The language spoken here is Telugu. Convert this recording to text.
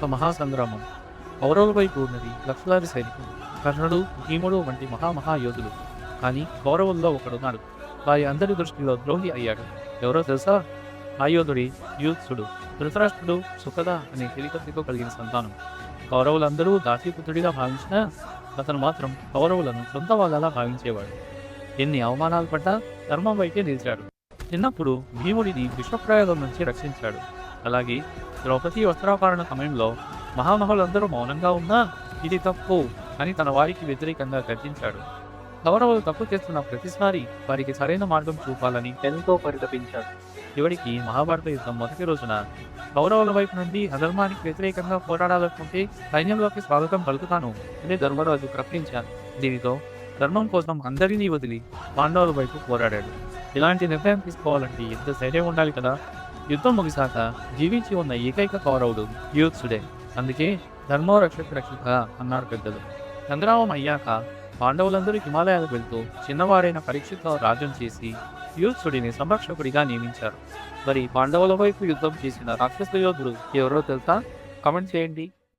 ఒక మహాసంగ్రామం కౌరవులపై కూడినది లక్షలాది సైనికులు కర్ణుడు భీముడు వంటి మహామహాయోధులు కానీ కౌరవుల్లో ఒకడున్నాడు. వారి అందరి దృష్టిలో ద్రోహి అయ్యాడు. ఎవరో తెలుసా? ఆ యోధుడి యూత్సుడు ధృతరాష్ట్రుడు సుఖద అనే తెలికత్తితో కలిగిన సంతానం. కౌరవులందరూ దాసీపుత్రుడిగా భావించిన అతను మాత్రం కౌరవులను సొంత వాళ్ళలా భావించేవాడు. ఎన్ని అవమానాలు పడ్డా ధర్మం వైపే నిలిచాడు. చిన్నప్పుడు భీముడిని విశ్వప్రయోగం నుంచి రక్షించాడు. అలాగే ద్రౌపది వస్త్రాపరణ సమయంలో మహామహులందరూ మౌనంగా ఉన్నా ఇది తప్పు అని తన వారికి వ్యతిరేకంగా గర్జించాడు. కౌరవులు తప్పు చేస్తున్న ప్రతిసారి వారికి సరైన మార్గం చూపాలని ఎంతో పరితపించాడు. చివరికి మహాభారత యుద్ధం మొదటి రోజున కౌరవుల వైపు నుండి అధర్మానికి వ్యతిరేకంగా పోరాడాలనుకుంటే సైన్యంలోకి స్వాగతం పలుకుతాను అని ధర్మరాజు ప్రకటించాను దీనితో ధర్మం కోసం అందరినీ వదిలి పాండవుల వైపు పోరాడాడు. ఇలాంటి నిర్ణయం తీసుకోవాలంటే ఎంత ధైర్యం ఉండాలి కదా? యుద్ధం ముగిశాక జీవించి ఉన్న ఏకైక కౌరవుడు యూత్సుడే అందుకే ధర్మో రక్షక రక్షక అన్నారు పెద్దలు. చంద్రావం అయ్యాక పాండవులందరూ హిమాలయాలకు వెళ్తూ చిన్నవాడైన పరీక్షతో రాజ్యం చేసి యూత్సుడిని సంరక్షకుడిగా నియమించారు. మరి పాండవుల వైపు యుద్ధం చేసిన రాక్షస యోధుడు ఎవరో తెలుసా? కమెంట్ చేయండి.